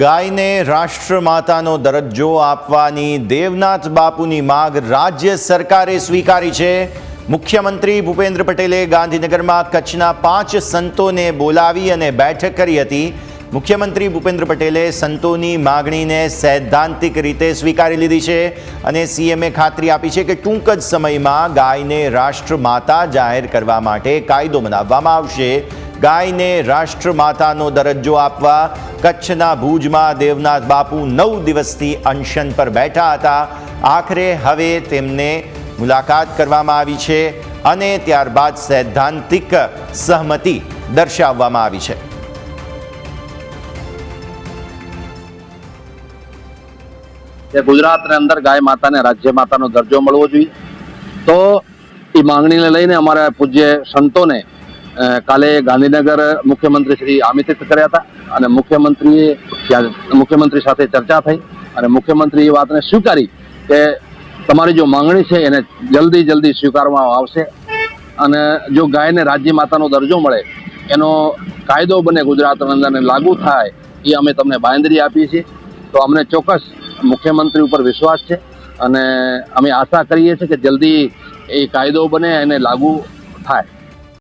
ગાયને રાષ્ટ્રમાતાનો દરજ્જો આપવાની દેવનાથ બાપુની માગ રાજ્ય સરકારે સ્વીકારી છે. મુખ્યમંત્રી ભૂપેન્દ્ર પટેલે ગાંધીનગરમાં કચ્છના પાંચ સંતોને બોલાવી અને બેઠક કરી હતી. મુખ્યમંત્રી ભૂપેન્દ્ર પટેલે સંતોની માગણીને સૈદ્ધાંતિક રીતે સ્વીકારી લીધી છે અને સીએમએ ખાતરી આપી છે કે ટૂંક જ સમયમાં ગાયને રાષ્ટ્રમાતા જાહેર કરવા માટે કાયદો બનાવવામાં આવશે. ગાયને રાષ્ટ્રમાતાનો દરજ્જો આપવા કચ્છના ભુજમાં દેવનાથ બાપુ નવ દિવસથી અનશન પર બેઠા હતા. આખરે હવે તેમને મુલાકાત કરવામાં આવી છે અને ત્યારબાદ સૈદ્ધાંતિક સહમતિ દર્શાવવામાં આવી છે. ગુજરાતની અંદર ગાય માતાને રાજ્ય માતાનો દરજ્જો મળવો જોઈએ. તો એ માંગણીને લઈને અમારા પૂજ્ય સંતોને કાલે ગાંધીનગર મુખ્યમંત્રી શ્રી આમંત્રિત કર્યા હતા અને મુખ્યમંત્રીએ ત્યાં મુખ્યમંત્રી સાથે ચર્ચા થઈ અને મુખ્યમંત્રી એ વાતને સ્વીકારી કે તમારી જો માંગણી છે એને જલ્દી જલ્દી સ્વીકારવામાં આવશે અને જો ગાયને રાજ્ય માતાનો દરજ્જો મળે, એનો કાયદો બને ગુજરાતની અંદર લાગુ થાય, એ અમે તમને બાંયધરી આપીએ છીએ. તો અમને ચોક્કસ મુખ્યમંત્રી ઉપર વિશ્વાસ છે અને અમે આશા કરીએ છીએ કે જલ્દી એ કાયદો બને અને લાગુ થાય.